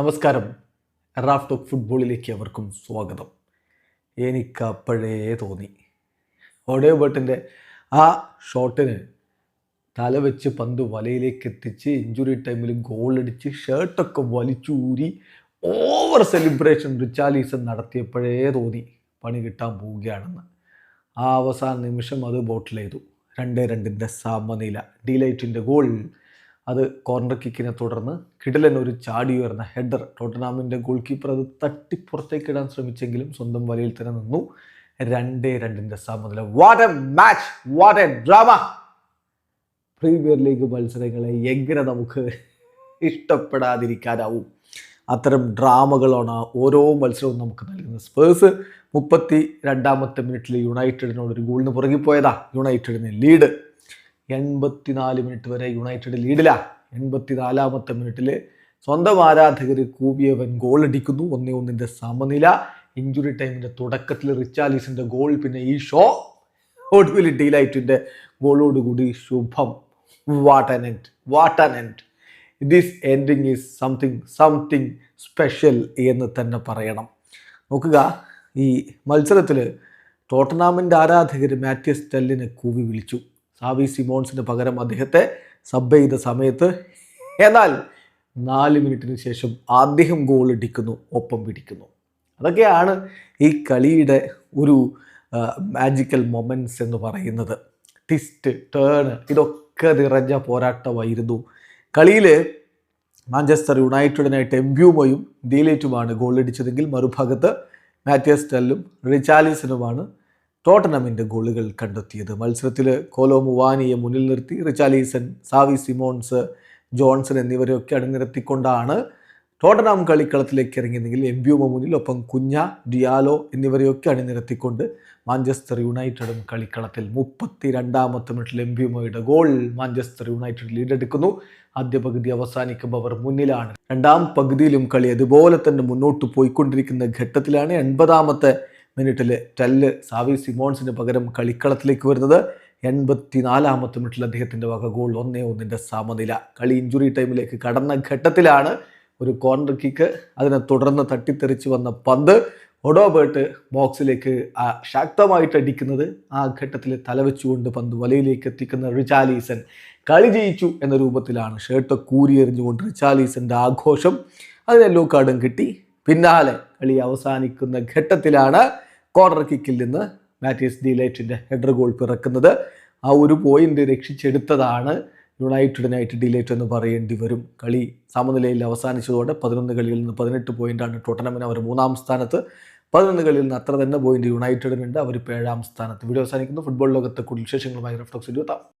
നമസ്കാരം. Raf talk ഫുട്ബോളിലേക്ക് അവർക്കും സ്വാഗതം. എനിക്ക് അപ്പോഴേ തോന്നി. ഓഡിയോ ബട്ടിന്റെ ആ ഷോട്ടിന് തല വെച്ച് പന്ത് വലയിലേക്ക് എത്തിച്ച് ഇഞ്ചുറി ടൈമിൽ ഗോളടിച്ച് ഷർട്ടൊക്കെ വലിച്ചൂരി ഓവർ സെലിബ്രേഷൻ റിച്ചാലീസൺ നടത്തിയപ്പോഴേ തോന്നി പണി കിട്ടാൻ പോവുകയാണെന്ന്. ആ അവസാന നിമിഷം അത് ബോട്ടിൽ ചെയ്തു രണ്ട് രണ്ടിന്റെ സമനില. ഡിലൈറ്റിന്റെ ഗോൾ. അത് കോർണർ കിക്കിനെ തുടർന്ന് കിടലൻ ഒരു ചാടി ഉയർന്ന ഹെഡർ ടോട്ടനാമിന്റെ ഗോൾ കീപ്പർ അത് തട്ടിപ്പുറത്തേക്ക് ഇടാൻ ശ്രമിച്ചെങ്കിലും സ്വന്തം വലയിൽ തന്നെ നിന്നു. രണ്ടേ രണ്ടിന്റെ സമനില what a match what a drama premier league മത്സരങ്ങളെ എങ്ങനെ നമുക്ക് ഇഷ്ടപ്പെടാതിരിക്കാനാവും? അത്തരം ഡ്രാമകളാണ് ഓരോ മത്സരവും നമുക്ക് നൽകുന്നത്. സ്പേഴ്സ് മുപ്പത്തി രണ്ടാമത്തെ മിനിറ്റിൽ യുണൈറ്റഡിനോട് ഒരു ഗോളിന് പുറകിൽ പോയതാ. യുണൈറ്റഡിന് ലീഡ് എൺപത്തിനാല് മിനിറ്റ് വരെ യുണൈറ്റഡ് ലീഡിലാണ് എൺപത്തിനാലാമത്തെ മിനിറ്റിൽ സ്വന്തം ആരാധകർ കൂവിയവൻ ഗോൾ അടിക്കുന്നു. ഒന്നേ ഒന്നിന്റെ സമനില. ഇഞ്ചുറി ടൈമിന്റെ തുടക്കത്തിൽ റിച്ചാലിസിന്റെ ഗോൾ പിന്നെ ഈ ഷോ ഒടുവിൽ ഡീലൈറ്റിന്റെ ഗോളോടുകൂടി ശുഭം. What an end what an end this ending is something something special എന്ന് തന്നെ പറയണം. നോക്കുക ഈ മത്സരത്തിൽ ടോട്ടനാമിന്റെ ആരാധകർ മാത്യസ് ടെല്ലിനെ കൂവി വിളിച്ചു. സാവി സിമോൺസിന് പകരം അദ്ദേഹത്തെ സബ് ചെയ്ത സമയത്ത് എന്നാൽ നാല് മിനിറ്റിന് ശേഷം അദ്ദേഹം ഗോൾ ഇടിക്കുന്നു ഒപ്പം പിടിക്കുന്നു. അതൊക്കെയാണ് ഈ കളിയുടെ ഒരു മാജിക്കൽ മൊമെന്റ്സ് എന്ന് പറയുന്നത്. ട്വിസ്റ്റ് ടേൺ ഇതൊക്കെ നിറഞ്ഞ പോരാട്ടമായിരുന്നു. കളിയിൽ മാഞ്ചസ്റ്റർ യുണൈറ്റഡിനായിട്ട് എംബ്യൂമോയും ഡീലേറ്റുമാണ് ഗോൾ അടിച്ചതെങ്കിൽ മറുഭാഗത്ത് മാത്യസ് ടെല്ലും റിച്ചാലിസനുമാണ് ടോട്ടനമിന്റെ ഗോളുകൾ കണ്ടെത്തിയത്. മത്സരത്തിൽ കോലോ മുവാനിയെ മുന്നിൽ നിർത്തി റിച്ചാലീസൻ സാവി സിമോൺസ് ജോൺസൺ എന്നിവരെയൊക്കെ അണിനിരത്തിക്കൊണ്ടാണ് ടോട്ടനാം കളിക്കളത്തിലേക്ക് ഇറങ്ങിയതെങ്കിൽ എംബ്യൂമ മുന്നിൽ ഒപ്പം കുഞ്ഞ ഡിയാലോ എന്നിവരെയൊക്കെ അണിനിരത്തിക്കൊണ്ട് മാഞ്ചസ്റ്റർ യുണൈറ്റഡും കളിക്കളത്തിൽ മുപ്പത്തി രണ്ടാമത്തെ മിനിറ്റിൽ എംബ്യൂമയുടെ ഗോൾ മാഞ്ചസ്റ്റർ യുണൈറ്റഡ് ലീഡെടുക്കുന്നു. ആദ്യ പകുതി അവസാനിക്കുമ്പോൾ അവർ മുന്നിലാണ്. രണ്ടാം പകുതിയിലും കളി അതുപോലെ തന്നെ മുന്നോട്ട് പോയിക്കൊണ്ടിരിക്കുന്ന ഘട്ടത്തിലാണ് എൺപതാമത്തെ മിനിറ്റിൽ ടെല്ല് സാവി സിമോൺസിന് പകരം കളിക്കളത്തിലേക്ക് വരുന്നത് എൺപത്തിനാലാമത്തെ മിനിറ്റിൽ അദ്ദേഹത്തിന്റെ വക ഗോൾ ഒന്നേ ഒന്നിന്റെ സമനില. കളി ഇഞ്ചുറി ടൈമിലേക്ക് കടന്ന ഘട്ടത്തിലാണ് ഒരു കോർണർ കിക്ക് അതിനെ തുടർന്ന് തട്ടിത്തെറിച്ച് വന്ന പന്ത്. ഒഡോബേർട്ട് ബോക്സിലേക്ക് ശക്തമായിട്ട് അടിക്കുന്നത് ആ ഘട്ടത്തിൽ തലവെച്ചുകൊണ്ട് പന്ത് വലയിലേക്ക് എത്തിക്കുന്ന റിച്ചാലീസൻ കളി ജയിച്ചു എന്ന രൂപത്തിലാണ് ഷർട്ട് കൂരിയെറിഞ്ഞുകൊണ്ട് റിച്ചാലീസന്റെ ആഘോഷം. അതിന് എല്ലോ കാർഡും കിട്ടി. പിന്നാലെ കളി അവസാനിക്കുന്ന ഘട്ടത്തിലാണ് കോർണർ കിക്കിൽ നിന്ന് മാറ്റിയസ് ഡിലൈറ്റിന്റെ ഹെഡർ ഗോൾ പിറക്കുന്നത്. ആ ഒരു പോയിന്റ് രക്ഷിച്ചെടുത്തതാണ് യുണൈറ്റഡിനായിട്ട് ഡിലേറ്റ് എന്ന് പറയേണ്ടി വരും. കളി സമനിലയിൽ അവസാനിച്ചതോടെ പതിനൊന്ന് കളിയിൽ നിന്ന് പതിനെട്ട് പോയിന്റാണ് ടോട്ടനമിന് അവർ മൂന്നാം സ്ഥാനത്ത്. പതിനൊന്ന് കളിയിൽ നിന്ന് അത്ര തന്നെ പോയിന്റ് യുണൈറ്റഡിനുണ്ട്. അവർ ഇപ്പോൾ ഏഴാം സ്ഥാനത്ത്. വീഡിയോ അവസാനിക്കുന്നു. ഫുട്ബോൾ ലോകത്തെ കൂടുതൽ വിശേഷങ്ങളുമായി റെഫ്റ്റോക്സ് ഇരുപത്താം.